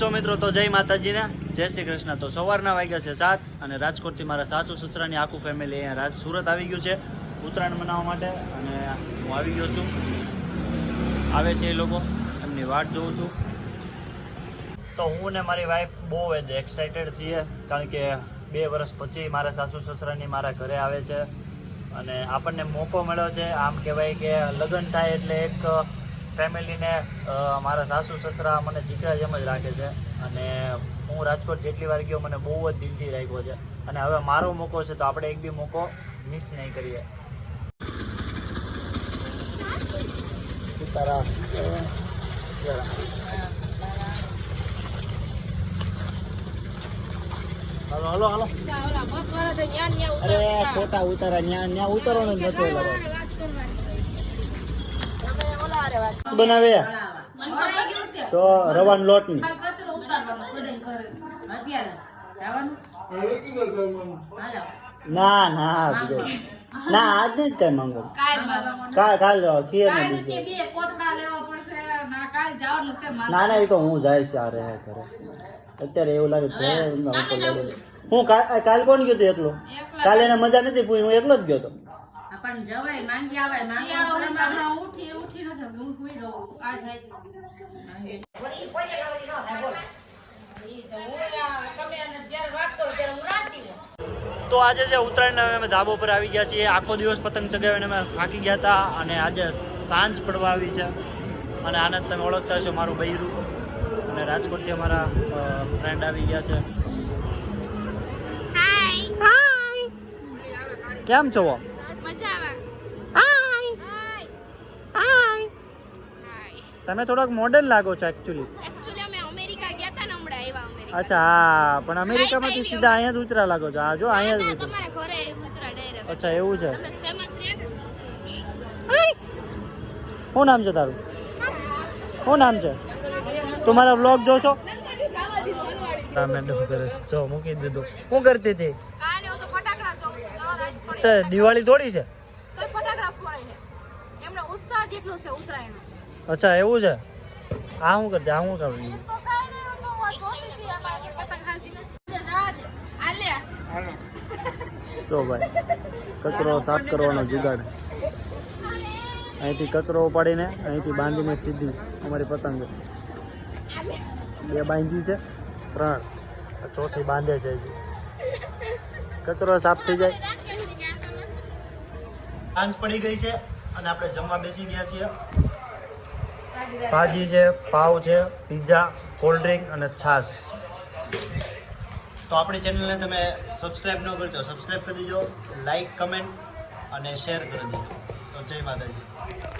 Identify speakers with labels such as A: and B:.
A: કેમ મિત્રો? તો જય માતાજીને. જય શ્રી કૃષ્ણ. તો સવારના વાગ્યા છે સાત અને રાજકોટથી મારા સાસુ સસરાની આખું ફેમિલી અહીંયા રાજ સુરત આવી ગયું છે ઉત્તરાયણ મનાવવા માટે અને હું આવી ગયો છું. આવે છે એ લોકો. એમની વાટ જોઉં છું. તો હું ને મારી વાઈફ બહુ જ એક્સાઇટેડ છીએ કારણ કે બે વર્ષ પછી મારા સાસુ સસરાની મારા ઘરે આવે છે અને આપણને મોકો મળ્યો છે. આમ કહેવાય કે લગ્ન થાય એટલે એક ફેમિલીને મારા સાસુ સસરા મને દીકરા જેમ જ રાખે છે. અને હું રાજકોટ જેટલી વાર ગયો મને બહુ જ દિલથી રાખ્યો છે. અને હવે મારો મોકો છે તો આપણે એક બી મોકો મિસ નહીં કરીએ. તારા હલો હલો હાલો. અરે ખોટા ઉતારા ન્યા ન્યા ઉતારવાનું નતું બનાવે? તો રવાન લોટની ના ના ના આજ નહીં જ કઈ માંગો કાલ કાલ ખીર ને ના ના એ તો હું જાય આ રહે ઘરે. અત્યારે એવું લાગે ઘરે હું કાલ કાલ કોણ ગયો તો એકલો? કાલે એને મજા નથી પૂરી હું એકલો જ ગયો તો.
B: આપણને જવાય માંગી આવાય માંગી શરમ ઉઠી ઉઠી તો હું આ તમે એને જ્યારે વાત કરો ત્યારે હું રાંધતી
A: તો આજે જે ઉત્તરાયણ અમે ધાબો પર આવી ગયા છીએ. આખો દિવસ પતંગ ચગાવીને અમે થાકી ગયા હતા અને આજે સાંજ પડવા આવી છે. અને આનંદ તમે ઓળખતા છો મારું બૈરું. અને રાજકોટથી અમારા ફ્રેન્ડ આવી ગયા છે. કેમ છો? તમે થોડોક મોડર્ન લાગો છો એકચ્યુઅલી
C: એકચ્યુઅલી અમે અમેરિકા ગયા હતા ને હમણાં આવ્યા અમેરિકા.
A: અચ્છા હા પણ અમેરિકામાંથી સીધા અહીંયા જ ઉતરા લાગો છો. આ જો અહીંયા જ
C: તમારા ઘરે ઉતરા ડાયરેક્ટ
A: અચ્છા એવું છે.
C: ફેમસ
A: શું નામ છે તારું? શું નામ છે? તું મારા બ્લોગ જોશો? મેડમ કરે છે. જો મૂકી દીધું. શું કરતી હતી? દિવાળી થોડી છે?
C: તોય ફટાકડા ફોડે છે. એમનો ઉત્સાહ જેટલો છે ઉત્તરાયણનો?
A: અચ્છા એવું છે? આ શું કરજે આ
C: હું તો હું જોતી હતી આમાં કે પતંગ હાંસી નથી રાજ આલે
A: જો. ભાઈ કચરો સાફ કરવાનો જુગાડ. અહીંથી કચરો ઉપાડીને અહીંથી બાંધીને સીધી અમારી પતંગ. બે બાંધી છે ત્રણ. ચોથી બાંધે છે હજી. કચરો સાફ થઈ જાય. સાંજ પડી ગઈ છે અને આપણે જમવા બેસી ગયા છીએ. ભાજી છે, પાવ છે પીઝા કોલ્ડ ડ્રિંક અને છાશ. તો આપણી ચેનલને તમે સબસ્ક્રાઈબ ન કરજો સબસ્ક્રાઈબ કરી દેજો લાઈક કમેન્ટ અને શેર કરી દેજો. તો જય માતાજી.